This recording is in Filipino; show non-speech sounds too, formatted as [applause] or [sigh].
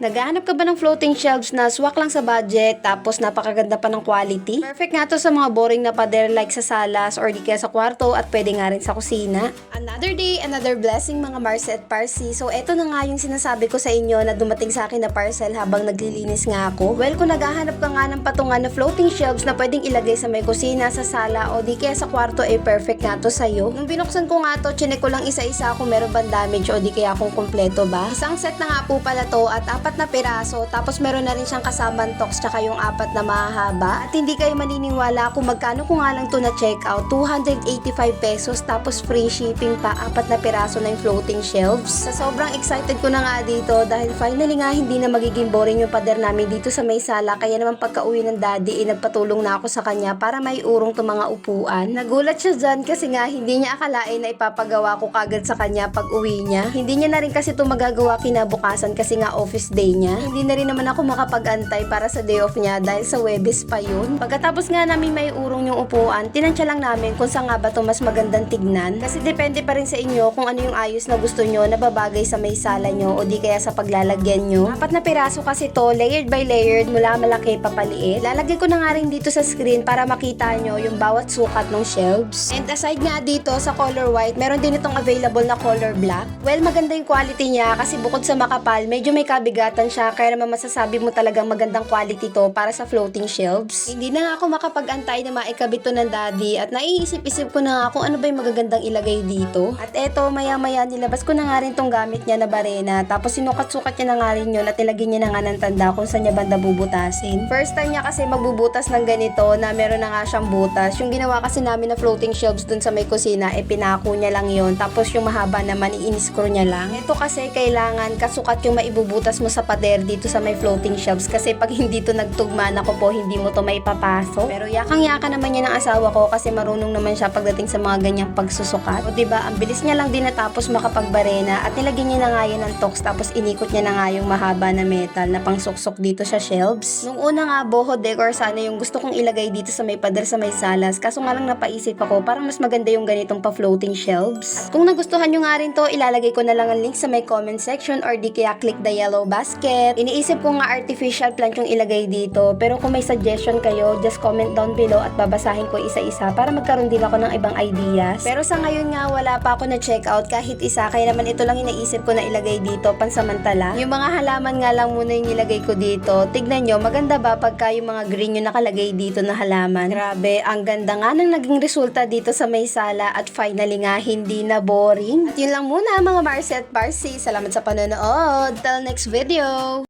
Naghahanap ka ba ng floating shelves na swak lang sa budget tapos napakaganda pa ng quality? Perfect nga to sa mga boring na pader like sa salas or di kaya sa kwarto at pwede nga rin sa kusina. Another day, another blessing mga Marcy at Parsi. So eto na nga yung sinasabi ko sa inyo na dumating sa akin na parcel habang naglilinis nga ako. Well, kung naghahanap ka nga ng patungan na floating shelves na pwedeng ilagay sa may kusina, sa sala o di kaya sa kwarto, eh perfect nga to sa'yo. Nung binuksan ko nga to, chinek ko lang isa-isa kung meron bang damage o di kaya kung kumpleto ba. Isang set na nga po pala to at apat na piraso tapos meron na rin siyang kasamang tox tsaka yung apat na mahahaba. At hindi kayo maniniwala kung magkano ko nga lang to na check out. 285 pesos tapos free shipping pa apat na piraso na yung floating shelves. Sa sobrang excited ko na nga dito dahil finally nga hindi na magiging boring yung pader namin dito sa may sala kaya naman pagka uwi ng daddy eh, nagpatulong na ako sa kanya para may urong to mga upuan. Nagulat siya dyan kasi nga hindi niya akalain na ipapagawa ko kagad sa kanya pag uwi niya. Hindi niya na rin kasi to magagawa kinabukasan kasi nga office day niya. Hindi na rin naman ako makapag-antay para sa day off niya dahil sa Webis pa yun. Pagkatapos nga namin may urong yung upuan, tinansya lang namin kung saan nga ba to mas magandang tignan. Kasi depende pa rin sa inyo kung ano yung ayos na gusto nyo na babagay sa may sala nyo o di kaya sa paglalagyan nyo. Apat na piraso kasi to, layered by layered, mula malaki papaliit. Lalagay ko na nga rin dito sa screen para makita nyo yung bawat sukat ng shelves. And aside nga dito sa color white, meron din itong available na color black. Well, maganda yung quality niya kasi bukod sa makapal, medyo may kabigatan siya kaya naman masasabi mo talagang magandang quality to para sa floating shelves. Hindi na nga ako makapag-antay na maikabit to ng daddy at naiisip-isip ko na nga kung ano ba yung magagandang ilagay dito. At eto, maya-maya nilabas ko na nga rin tong gamit niya na barena tapos sinukat-sukat niya na nga rin yun at nilagyan niya na nga ng tanda kung saan niya banda bubutasin. First time niya kasi magbubutas ng ganito na meron na nga siyang butas. Yung ginawa kasi namin na floating shelves dun sa may kusina, e pinako niya lang yon Tapos yung mahaba naman, i-screw niya lang. Ito kasi kailangan kasukat yung maibubutas mo sa pader dito sa may floating shelves kasi pag [laughs] hindi to nagtugma na ko po, hindi mo to maipapasok. Pero yakang-yaka naman niya ng asawa ko kasi marunong naman siya pagdating sa mga ganyang pagsusukat. O diba, ang bilis niya lang din natapos makapagbarena at nilagyan niya na nga yan ng tox tapos inikot niya na nga yung mahaba na metal na pangsuksok dito sa shelves. Nung una nga, boho decor sana yung gusto kong ilagay dito sa may pader sa may salas. Kaso nga lang napaisip ako, parang mas maganda yung ganitong pa-floating shelves. At kung nagustuhan nyo nga rin to, ilalagay ko na lang ang link sa may comment section or di kaya click the yellow basket. Iniisip ko nga artificial plant yung ilagay dito, pero kung may suggestion kayo, just comment down below at babasahin ko isa-isa para magkaroon din ako ng ibang ideas. Pero sa ngayon nga, wala pa ako na check out kahit isa, kaya naman ito lang inaisip ko na ilagay dito pansamantala. Yung mga halaman nga lang muna yung nilagay ko dito. Tignan nyo, maganda ba pagka yung mga green yung nakalagay dito na halaman? Grabe, ang ganda nga ng naging resulta dito sa may sala at finally nga hindi na boring. At yun lang muna mga Marcy at. Salamat sa panonood. Till next video! 六.